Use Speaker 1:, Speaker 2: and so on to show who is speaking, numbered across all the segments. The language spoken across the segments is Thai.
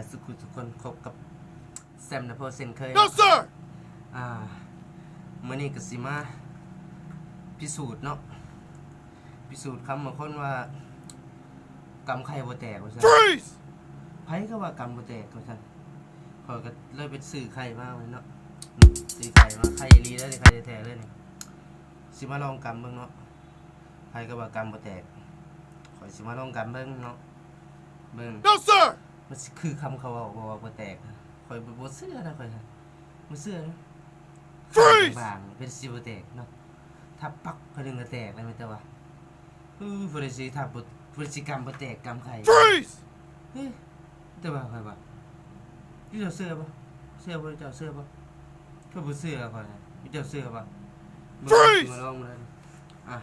Speaker 1: ายสุขุทุกคนคบกับแซมนะเพอเซนเคย
Speaker 2: No, sir!
Speaker 1: อ่ามื่อนี้ก็สิมาพิสูจน์เนาะพิสูจน์คำบางคนว่ากำไข่บ่แตกว่าซั่น
Speaker 2: Freeze!
Speaker 1: ไผก็ว่ากำบ่แตกว่าซั่นข้อยก็เลยไปซื้อไข่มาเลยเนาะซื้อไข่มาไข่ลีได้เลยไข่แท้ๆเลยนี่สิมาลองกำเบิ่งเนาะไผก็ว่ากำบ่แตกข้อยสิมาลองกำเบิ่งเนาะเบิ่ง
Speaker 2: No, sir!
Speaker 1: มันสิคือคำเขาเอาบอกว่าบ่แตกนะข่อยบ่บ่เชื่อนะข่อยฮะบ่เชื่อนะ
Speaker 2: Freeze!
Speaker 1: บางๆเป็นสิบ่แตกเนาะถ้าปักเขานึงก็แตกแล้วแม่นแต่ว่าเออบ่ได้สิถ้าบ่บ่ได้สิกรรมบ่แตกกรรมไข่
Speaker 2: Freeze!
Speaker 1: เฮ้ยแต่ว่าข่อยว่าพี่เจ้าเชื่อบ่เชื่อบ่เจ้าเชื่อบ่ก็บ่เชื่อข่อยนะพี่เจ้าเชื่อบ่บ่
Speaker 2: Freeze!
Speaker 1: มาลองมาเลยอะ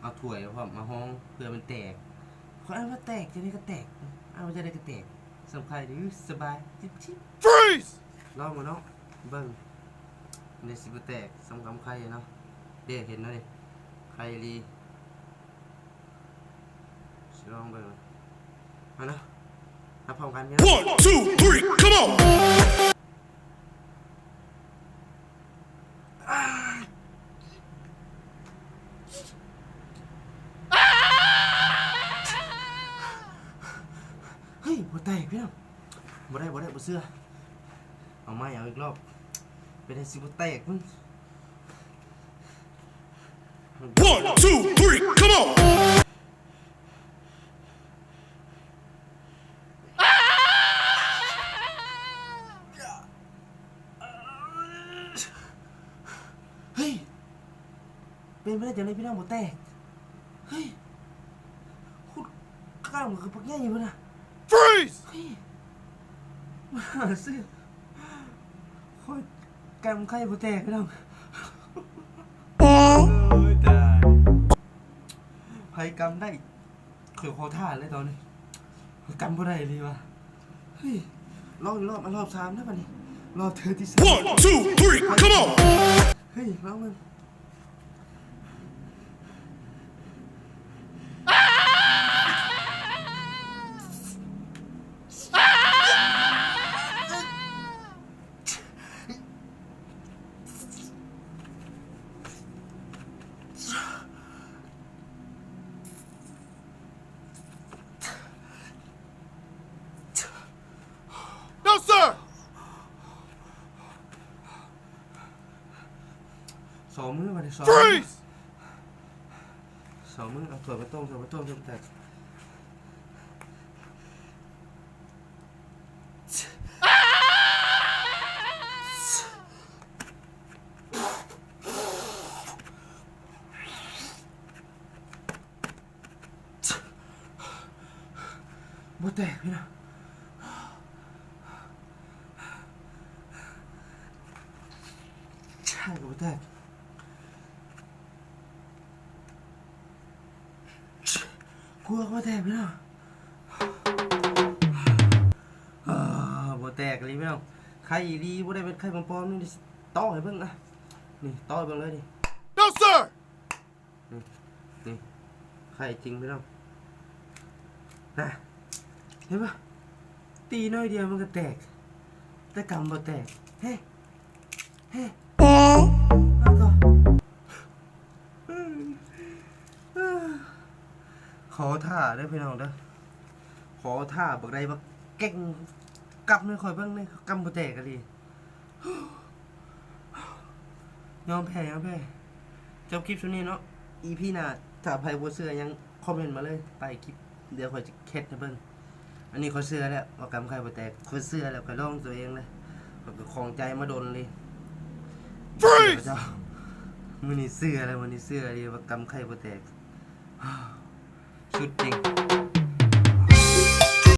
Speaker 1: เอาถ้วยพร้อมมาห้องเพื่อมันแตกข่อยเอามาแตกจะได้ก็แตกเอาจะได้ก็แตก สำคัญดีสบายจิ๊บๆ
Speaker 2: Freeze!
Speaker 1: ลองมาเนาะเบิ่งในสิบแตกสำคำไข่เนาะเด็กเห็นเนาะดิไข่ลีสิลองเบิ่งมาเนาะมาพร้อมกันเนี่ย
Speaker 2: One, two, three, come on!
Speaker 1: เฮ้ยบ่แตก พี่น้องบ่ได้บ่ได้บ่เชื่อเอาไม้เอาอีกรอบเป็นได้สิบแตกมึง
Speaker 2: One, two, three, come on!
Speaker 1: เฮ้ย เป็นไปได้จังไดพี่น้องบ่แตก เฮ้ยคุดกล้ามกับปักใหญ่อยู่พุ่นน่ะ
Speaker 2: Freeze!
Speaker 1: เฮ้ยมาหาซื้อโคตรกำไข่บ่แตกพี่น้องโอ้ยตายไผกำได้ข่อยขอท่าเลยตอนนี้ข่อยกำบ่ได้เลยว่ะเฮ้ยรอบอีกรอบมารอบสามแล้วบัดนี้รอบเธอที่สาม
Speaker 2: One, two, three, come on!
Speaker 1: เฮ้ยลองมึง
Speaker 2: No, sir!
Speaker 1: สองมือมาดิสองมือ
Speaker 2: Freeze!
Speaker 1: สองมือเอ มาต้มถั่วมาต้มจนแตกบ่แตกพี่นะใช่ก็บ่แตกกลัวบ่แตกพี่น้องอ่าบ่แตกเลยพี่น้องไข่ดีบ่ได้เป็นไข่ปลอมๆนี่ต่อให้เบิ่งนะนี่ต่อให้เบิ่งเลยนี่
Speaker 2: No, sir!
Speaker 1: นี่ไข่จริงพี่น้องนะ เห็นปะตีน้อยเดียวมันก็แตก แต่กำบ่แตก เฮ้เฮ้เอาต่อขอท่าได้พี่น้องเด้อขอท่าบักใดบักเก่งกำเลยคอยบิ่งเลยกำบ่แตกกันดียอมแพ้ยอมแพ้จบคลิปช่วงนี้เนาะ EP หน้าถ้าใครบ่เชื่อยังคอมเมนต์มาเลยใต้คลิป เดี๋ยวคอยจะแคทให้เบิ่ง อันนี้เขาเชื่อแล้วว่ากำไข่บ่แตกเขาเชื่อแล้วคอยลองตัวเองเลยข้อยก็ของใจมาโดนเลย
Speaker 2: Freeze!
Speaker 1: เจ้ามื้อนี้เชื่อแล้วมื้อนี้เชื่อเลยว่ากำไข่บ่แตกสุดจริง